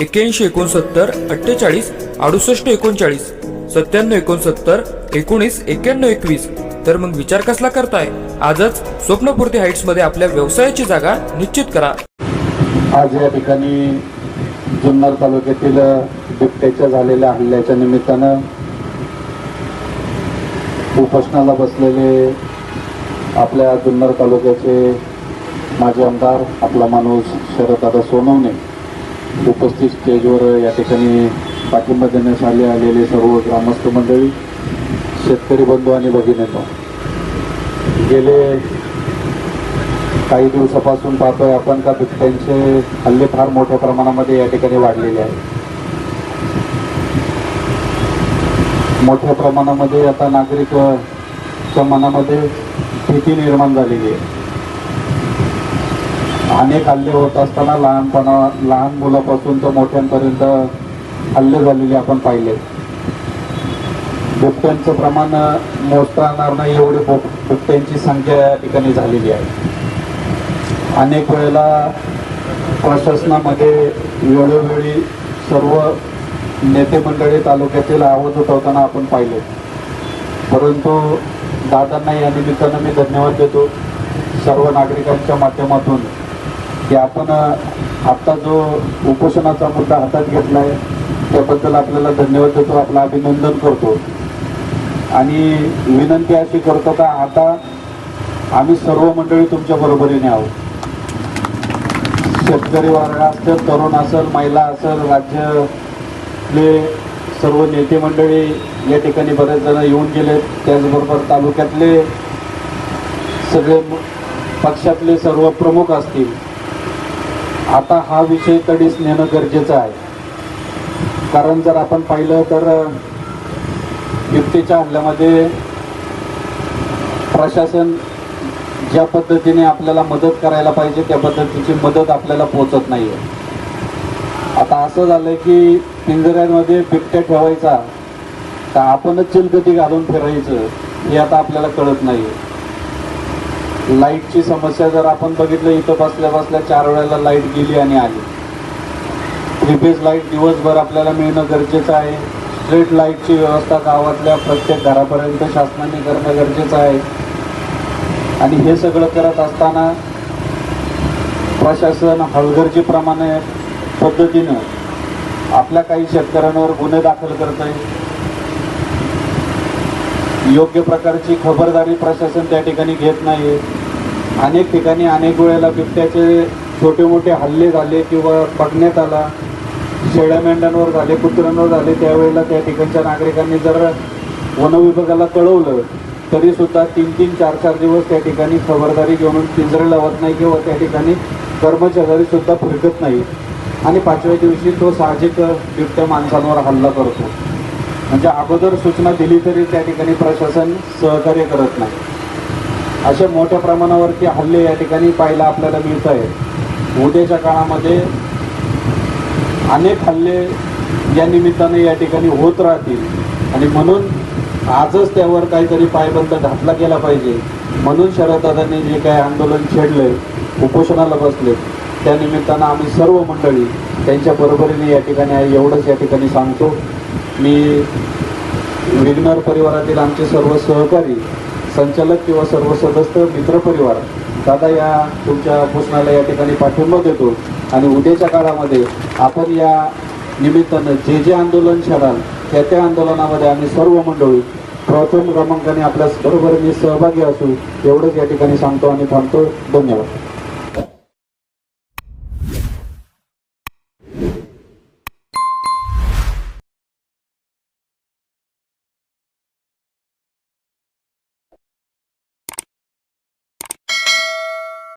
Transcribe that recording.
एक्क्याऐंशी एकोणसत्तर अठ्ठेचाळीस अडुसष्ट एकोणचाळीस सत्त्याण्णव एकोणसत्तर एकोणीस एक्क्याण्णव एकवीस. तर मग विचार कसला करताय? आजच स्वप्नपूर्ती हाईट्समध्ये आपल्या व्यवसायाची जागा निश्चित करा. आज या ठिकाणी जुन्नर तालुक्यातील बिबट्याच्या झालेल्या हल्ल्याच्या निमित्तानं उपोषणाला बसलेले आपल्या जुन्नर तालुक्याचे माजी आमदार आपला माणूस शरददादा सोनवणे उपस्थित स्टेजवर या ठिकाणी पाठिंबा देण्यास आले आलेले सर्व ग्रामस्थ मंडळी शेतकरी बंधू आणि भगिनींनो गेले काही दिवसापासून पाहतोय आपण का बिबट्यांचे हल्ले फार मोठ्या प्रमाणामध्ये या ठिकाणी वाढलेले आहेत. मोठ्या प्रमाणामध्ये आता नागरिकच्या मनामध्ये भीती निर्माण झालेली आहे. अनेक हल्ले होत असताना लहानपणा लहान मुलापासून तर मोठ्यांपर्यंत हल्ले झालेले आपण पाहिले. बिबट्यांचं प्रमाण मोजता येणार नाही एवढी बिब- बिबट्यांची संख्या या ठिकाणी झालेली आहे. अनेक वेळेला प्रशासनामध्ये वेळोवेळी सर्व नेते मंडळी तालुक्यातील आवाज उठवताना आपण पाहिले. परंतु दादांना या निमित्तानं मी धन्यवाद देतो. सर्व नागरिकांच्या माध्यमातून की आपण आत्ता जो उपोषणाचा मुद्दा हातात घेतला आहे त्याबद्दल आपल्याला धन्यवाद देतो आपलं अभिनंदन करतो. आणि विनंती अशी करतो का आता आम्ही सर्व मंडळी तुमच्या बरोबरीने आहोत. शेतकरी वर्ग असेल तरुण असेल महिला असेल राज्यातले सर्व नेते मंडळी या ठिकाणी बरेच जण येऊन गेले त्याचबरोबर तालुक्यातले सगळे पक्षातले सर्व प्रमुख असतील. आता हा विषय तडीस नेणं गरजेचं आहे. कारण जर आपण पाहिलं तर युक्तीच्या हल्ल्यामध्ये प्रशासन ज्या पद्धतीने आपल्याला मदत करायला पाहिजे त्या पद्धतीची मदत आपल्याला पोहोचत नाही आहे आता असं झालं की पिंजऱ्यांमध्ये बिबट्या ठेवायचा तर आपणच चिलगती घालून फिरायचं हे आता आपल्याला कळत नाही आहे लाईटची समस्या जर आपण बघितलं इथं बसल्या बसल्या चार वेळेला लाइट गेली आणि आली. थ्री फेज लाइट दिवसभर आपल्याला मिळणं गरजेचं आहे. स्ट्रीट लाईटची व्यवस्था गावातल्या प्रत्येक घरापर्यंत शासनाने करणं गरजेचं आहे. आणि हे सगळं करत असताना प्रशासन हलगर्जीप्रमाणे पद्धतीनं आपल्या काही शेतकऱ्यांवर गुन्हे दाखल करत आहे योग्य प्रकारची खबरदारी प्रशासन त्या ठिकाणी घेत नाही अनेक ठिकाणी अनेक वेळेला बिबट्याचे छोटे मोठे हल्ले झाले किंवा बघण्यात आला. शेळ्या मेंढ्यांवर झाले कुत्र्यांवर झाले त्यावेळेला त्या ठिकाणच्या नागरिकांनी जर वनविभागाला कळवलं तरी सुद्धा तीन तीन चार चार दिवस त्या ठिकाणी खबरदारी घेऊन पिंजरे लावत नाही किंवा त्या ठिकाणी कर्मचारी सुद्धा फिरकत नाही. आणि पाचव्या दिवशी तो साहजिक बिबट्या माणसांवर हल्ला करतो. म्हणजे अगोदर सूचना दिली तरी त्या ठिकाणी प्रशासन सहकार्य करत नाही. अशा मोठ्या प्रमाणावरती हल्ले या ठिकाणी पाहायला आपल्याला मिळत आहे उद्याच्या काळामध्ये अनेक हल्ले या निमित्ताने या ठिकाणी होत राहतील. आणि म्हणून आजच त्यावर काहीतरी पायबंद घातला गेला पाहिजे. म्हणून शरददादांनी जे काही आंदोलन छेडले उपोषणाला बसले त्यानिमित्तानं आम्ही सर्व मंडळी त्यांच्या बरोबरीने या ठिकाणी आहे एवढंच या ठिकाणी सांगतो. मी विग्नर परिवारातील आमचे सर्व सहकारी संचालक किंवा सर्व सदस्य मित्रपरिवार दादा या तुमच्या उपोषणाला या ठिकाणी पाठिंबा देतो. आणि उद्याच्या काळामध्ये आपण या निमित्तानं जे जे आंदोलन छाडाल त्या त्या आंदोलनामध्ये आम्ही सर्व मंडळी प्रथम क्रमांकाने आपल्या बरोबरीने सहभागी असू एवढंच या ठिकाणी सांगतो आणि थांबतो. धन्यवाद.